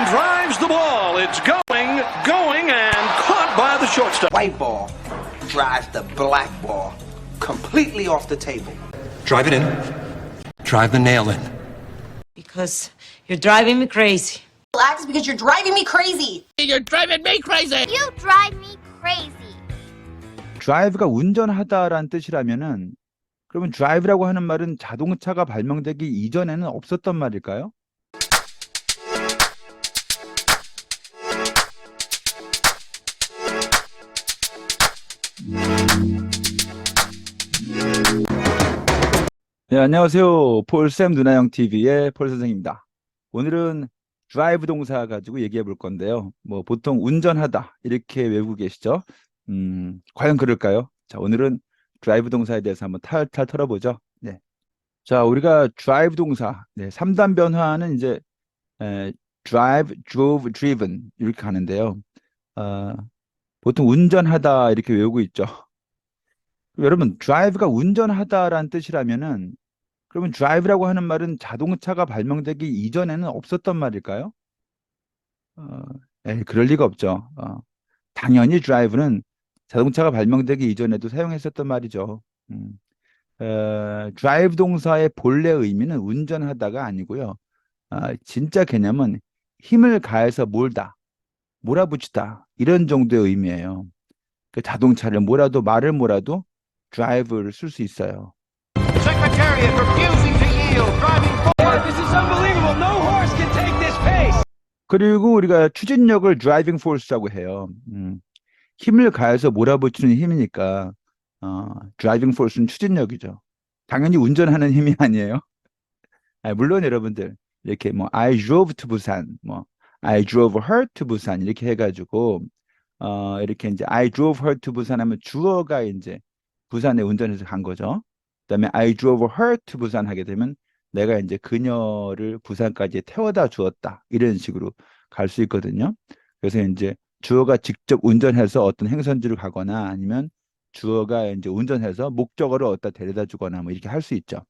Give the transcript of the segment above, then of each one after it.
and drives the ball. It's going, going, and caught by the shortstop. White ball drives the black ball completely off the table. Drive it in. Drive the nail in. Because you're driving me crazy. Relax because you're driving me crazy. You're driving me crazy. You drive me crazy. drive가 운전하다라는 뜻이라면은 그러면 drive라고 하는 말은 자동차가 발명되기 이전에는 없었던 말일까요? 네, 안녕하세요. 폴쌤 누나형 TV의 폴 선생입니다. 오늘은 drive 동사 가지고 얘기해 볼 건데요. 뭐 보통 운전하다 이렇게 외우고 계시죠? 음, 과연 그럴까요? 자, 오늘은 drive 동사에 대해서 한번 탈탈 털어보죠. 네. 자, 우리가 drive 동사, 네, 3단 변화는 이제 에, drive, drove, driven 이렇게 가는데요. 어, 보통 운전하다 이렇게 외우고 있죠. 여러분, drive가 운전하다라는 뜻이라면은 그러면 drive라고 하는 말은 자동차가 발명되기 이전에는 없었던 말일까요? 어, 에이, 그럴 리가 없죠. 어, 당연히 drive는 자동차가 발명되기 이전에도 사용했었던 말이죠. 음. 어, drive 동사의 본래 의미는 운전하다가 아니고요. 아, 진짜 개념은 힘을 가해서 몰다, 몰아붙이다 이런 정도의 의미예요. 그 자동차를 몰아도 말을 몰아도 drive를 쓸 수 있어요. Secretariat refusing to yield, driving forward. This is unbelievable. No horse can take this pace. 그리고 우리가 추진력을 driving force라고 해요. 음, 힘을 가해서 몰아붙이는 힘이니까 어, driving force는 추진력이죠. 당연히 운전하는 힘이 아니에요. 아, 물론 여러분들 이렇게 뭐 I drove to 부산, 뭐 I drove her to 부산 이렇게 해가지고 어, 이렇게 이제 I drove her to 부산 하면 주어가 이제 부산에 운전해서 간 거죠. 그다음에 I drove her to 부산 하게 되면 내가 이제 그녀를 부산까지 태워다 주었다. 이런 식으로 갈 수 있거든요. 그래서 이제 주어가 직접 운전해서 어떤 행선지를 가거나 아니면 주어가 이제 운전해서 목적어를 어디다 데려다 주거나 뭐 이렇게 할 수 있죠.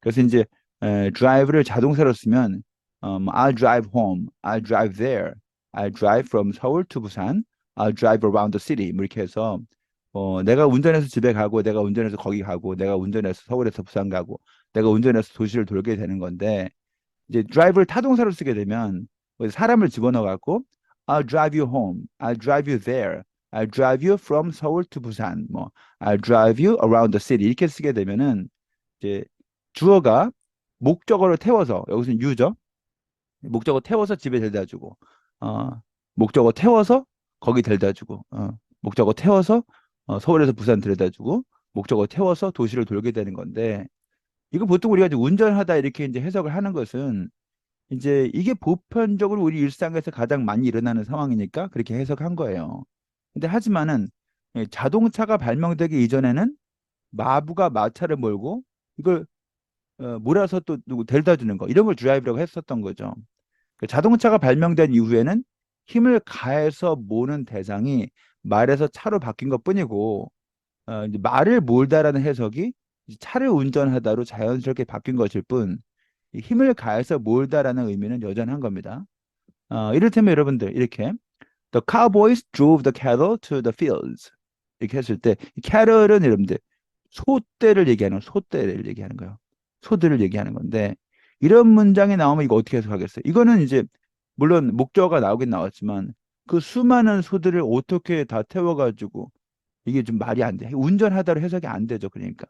그래서 이제 에, drive를 자동사로 쓰면 어, 뭐 I'll drive home, I'll drive there, I'll drive from 서울 to 부산, I'll drive around the city 뭐 이렇게 해서 어, 내가 운전해서 집에 가고, 내가 운전해서 거기 가고, 내가 운전해서 서울에서 부산 가고, 내가 운전해서 도시를 돌게 되는 건데, 이제 drive를 타동사로 쓰게 되면 거기서 사람을 집어넣어 갖고 I'll drive you home, I'll drive you there, I'll drive you from 서울 to 부산, 뭐 I'll drive you around the city. 이렇게 쓰게 되면은 이제 주어가 목적어를 태워서 여기서는 you죠. 목적어 태워서 집에 데려다 주고, 어, 목적어 태워서 거기 데려다 주고, 어, 목적어 태워서 어, 서울에서 부산 데려다 주고 목적어 태워서 도시를 돌게 되는 건데 이거 보통 우리가 이제 운전하다 이렇게 이제 해석을 하는 것은 이제 이게 보편적으로 우리 일상에서 가장 많이 일어나는 상황이니까 그렇게 해석한 거예요. 근데 하지만은 예, 자동차가 발명되기 이전에는 마부가 마차를 몰고 이걸 어, 몰아서 또 누구 데려다 주는 거 이런 걸 드라이브라고 했었던 거죠. 그 자동차가 발명된 이후에는 힘을 가해서 모는 대상이 말에서 차로 바뀐 것 뿐이고 어, 이제 말을 몰다라는 해석이 차를 운전하다로 자연스럽게 바뀐 것일 뿐이 힘을 가해서 몰다라는 의미는 여전한 겁니다. 어, 이를테면 여러분들 이렇게 The cowboys drove the cattle to the fields 이렇게 했을 때이 cattle은 여러분들 소떼를 얘기하는 소떼를 얘기하는 거예요. 소들을 얘기하는 건데 이런 문장이 나오면 이거 어떻게 해석하겠어요? 이거는 이제 물론 목적어가 나오긴 나왔지만 그 수많은 소들을 어떻게 다 태워가지고 이게 좀 말이 안 돼. 운전하다로 해석이 안 되죠. 그러니까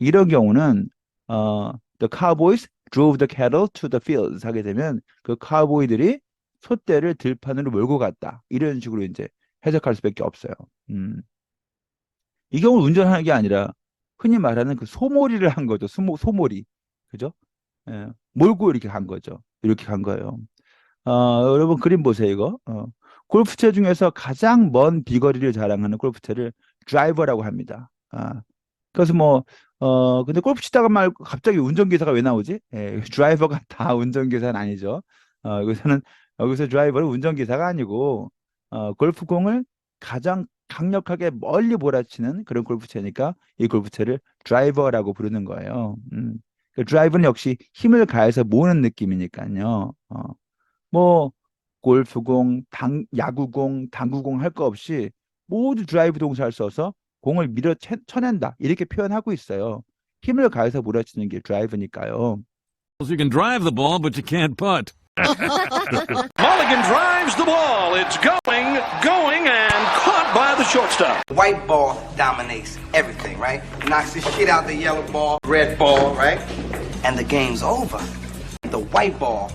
이런 경우는 어, the cowboys drove the cattle to the fields 하게 되면 그 카우보이들이 소떼를 들판으로 몰고 갔다. 이런 식으로 이제 해석할 수밖에 없어요. 음. 이 경우 운전하는 게 아니라 흔히 말하는 그 소몰이를 한 거죠. 소모, 소몰이. 그죠? 예, 몰고 이렇게 간 거죠. 이렇게 간 거예요. 어, 여러분 그림 보세요, 이거. 어, 골프채 중에서 가장 먼 비거리를 자랑하는 골프채를 드라이버라고 합니다. 아, 그래서 뭐, 어, 근데 골프 치다가 말고 갑자기 운전기사가 왜 나오지? 예, 드라이버가 다 운전기사는 아니죠. 어, 여기서는, 여기서 드라이버는 운전기사가 아니고, 어, 골프공을 가장 강력하게 멀리 몰아치는 그런 골프채니까 이 골프채를 드라이버라고 부르는 거예요. 음. 그 드라이버는 역시 힘을 가해서 모으는 느낌이니까요. 어. 뭐 골프공, 당, 야구공, 당구공 할 거 없이 모두 드라이브 동사를 써서 공을 밀어 쳐- 쳐낸다. 이렇게 표현하고 있어요. 힘을 가해서 몰아치는 게 드라이브니까요. You can drive the ball, but you can't putt. Mulligan drives the ball. It's going, going, and caught by the shortstop. White ball dominates everything, right? Knocks the shit out the yellow ball, red ball, right? And the game's over. The white ball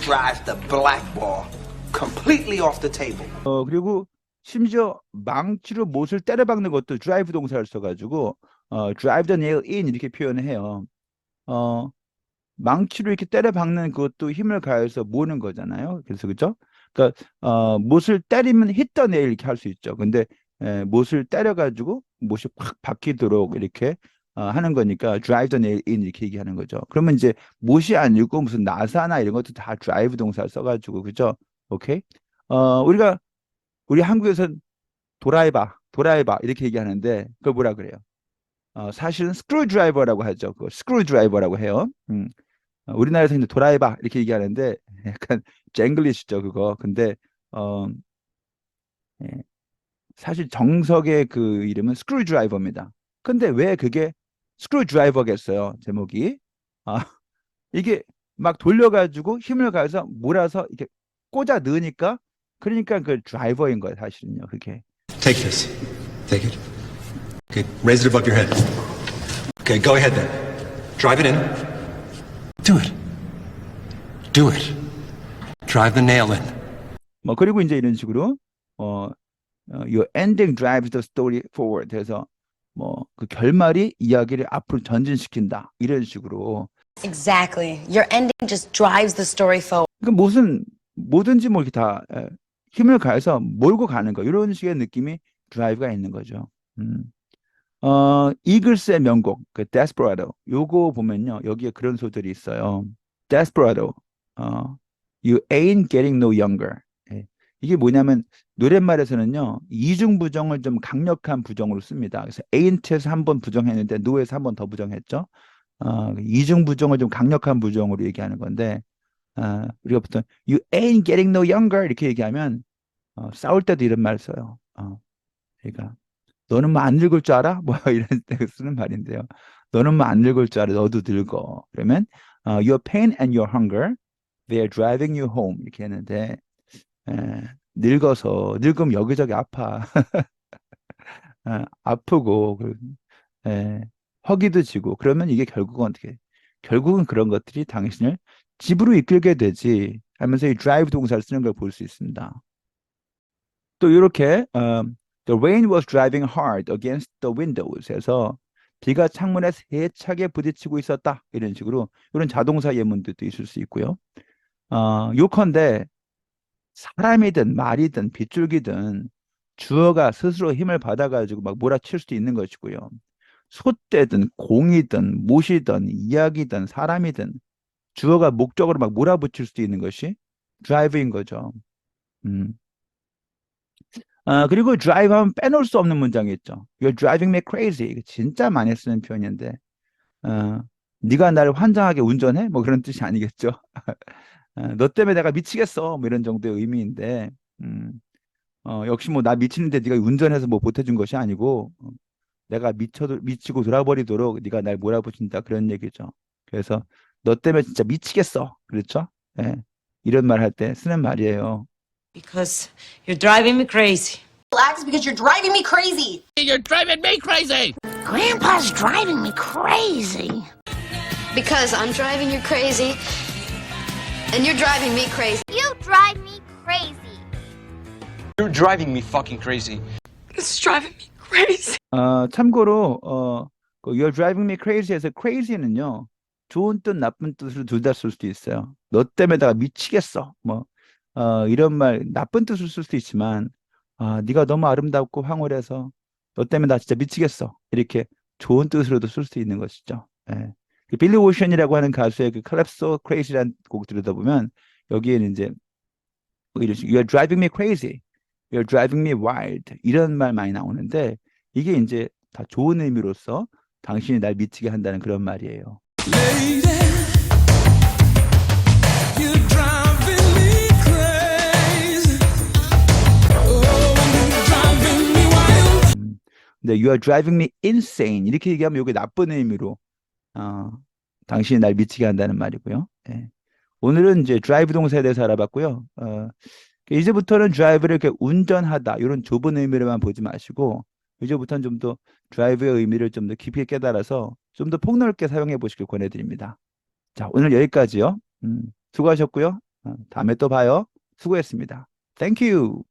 drives the black ball completely off the table. 어, 그리고 심지어 망치로 못을 때려박는 것도 드라이브 동사를 써가지고 어, drive the nail in 이렇게 표현을 해요. 어, 망치로 이렇게 때려박는 그것도 힘을 가해서 모는 거잖아요. 그래서 그죠? 그러니까 어, 못을 때리면 hit the nail 이렇게 할 수 있죠. 근데 에, 못을 때려가지고 못이 확 박히도록 이렇게 어, 하는 거니까 drive the nail in 이렇게 얘기하는 거죠. 그러면 이제 못이 아니고 무슨 나사나 이런 것도 다 drive 동사를 써가지고 그죠? 오케이? 어, 우리가 우리 한국에서는 도라이바, 도라이바 이렇게 얘기하는데 그걸 뭐라 그래요? 어, 사실은 스크루 드라이버라고 하죠. 그 스크루 드라이버라고 해요. 음. 어, 우리나라에서 이제 도라이바 이렇게 얘기하는데 약간 쟁글리시죠 그거. 근데 어, 예. 사실 정석의 그 이름은 스크루 드라이버입니다. 근데 왜 그게 스크루 드라이버겠어요? 제목이. 아, 이게 막 돌려가지고 힘을 가해서 몰아서 이렇게 꽂아 넣으니까 그러니까 그 드라이버인 거예요, 사실은요. 그게. Take this. Take it. Okay, raise it above your head. Okay, go ahead then. Drive it in. Do it. Do it. Drive the nail in. 뭐 그리고 이제 이런 식으로 어, 어 your ending drives the story forward. 해서 뭐 그 결말이 이야기를 앞으로 전진시킨다. 이런 식으로. Exactly. Your ending just drives the story forward. 그러니까 무슨 뭐든지 뭐 이렇게 다 에, 힘을 가해서 몰고 가는 거. 이런 식의 느낌이 드라이브가 있는 거죠. 음. 어, 이글스의 명곡, 그 Desperado. 요거 보면요. 여기에 그런 소절이 있어요. Desperado. 어, You ain't getting no younger. 예. 이게 뭐냐면 노랫말에서는요. 이중 부정을 좀 강력한 부정으로 씁니다. 그래서 ain't에서 한 번 부정했는데 no에서 한 번 더 부정했죠. 어, 이중 부정을 좀 강력한 부정으로 얘기하는 건데 아, 우리가 보통 you ain't getting no younger 이렇게 얘기하면 어, 싸울 때도 이런 말 써요. 어, 그러니까 너는 뭐 안 늙을 줄 알아? 뭐 이런 때 쓰는 말인데요. 너는 뭐 안 늙을 줄 알아? 너도 늙어. 그러면 어, your pain and your hunger they are driving you home 이렇게 했는데 에, 늙어서 늙으면 여기저기 아파. 아, 아프고 그, 에, 허기도 지고 그러면 이게 결국은 어떻게 결국은 그런 것들이 당신을 집으로 이끌게 되지 하면서 이 drive 동사를 쓰는 걸 볼 수 있습니다. 또 이렇게 음, The rain was driving hard against the windows 해서 비가 창문에 세차게 부딪히고 있었다 이런 식으로 이런 자동사 예문들도 있을 수 있고요. 어, 요컨대 사람이든 말이든 빗줄기든 주어가 스스로 힘을 받아가지고 막 몰아칠 수도 있는 것이고요. 소떼든 공이든 못이든 이야기든 사람이든 주어가 목적으로 막 몰아붙일 수도 있는 것이 drive인 거죠. 음. 아, 그리고 drive 하면 빼놓을 수 없는 문장이 있죠. You're driving me crazy. 이거 진짜 많이 쓰는 표현인데, 어, 네가 나를 환장하게 운전해? 뭐 그런 뜻이 아니겠죠. 어, 너 때문에 내가 미치겠어. 뭐 이런 정도의 의미인데, 음, 어, 역시 뭐 나 미치는데 네가 운전해서 뭐 보태준 것이 아니고, 어, 내가 미쳐도 미치고 돌아버리도록 네가 날 몰아붙인다 그런 얘기죠. 그래서 너 때문에 진짜 미치겠어. 그렇죠? 예. 이런 말 할 때 쓰는 말이에요. Because you're driving me crazy. Relax because you're driving me crazy. Grandpa's driving me crazy. Because I'm driving you crazy. And you're driving me crazy. You drive me crazy. You're driving me fucking crazy. It's driving me crazy. 어, 참고로 어, 그 You're driving me crazy에서 crazy는요. 좋은 뜻, 나쁜 뜻으로 둘 다 쓸 수도 있어요. 너 때문에 내가 미치겠어. 뭐 어, 이런 말 나쁜 뜻으로 쓸 수도 있지만 아, 네가 너무 아름답고 황홀해서 너 때문에 나 진짜 미치겠어. 이렇게 좋은 뜻으로도 쓸 수 있는 것이죠. 예. 그 빌리 오션이라고 하는 가수의 그 Calypso Crazy라는 곡 들여다보면 여기에는 이제 뭐 You're driving me crazy. You're driving me wild. 이런 말 많이 나오는데 이게 이제 다 좋은 의미로서 당신이 날 미치게 한다는 그런 말이에요. 근데 네, you are driving me insane 이렇게 얘기하면 이게 나쁜 의미로 어, 당신이 날 미치게 한다는 말이고요. 예. 오늘은 이제 drive 동사에 대해서 알아봤고요. 어, 이제부터는 drive를 이렇게 운전하다 이런 좁은 의미로만 보지 마시고 이제부터는 좀더 drive의 의미를 좀 더 깊이 깨달아서 좀 더 폭넓게 사용해 보시길 권해드립니다. 자, 오늘 여기까지요. 음, 수고하셨고요. 어, 다음에 또 봐요. 수고했습니다. Thank you.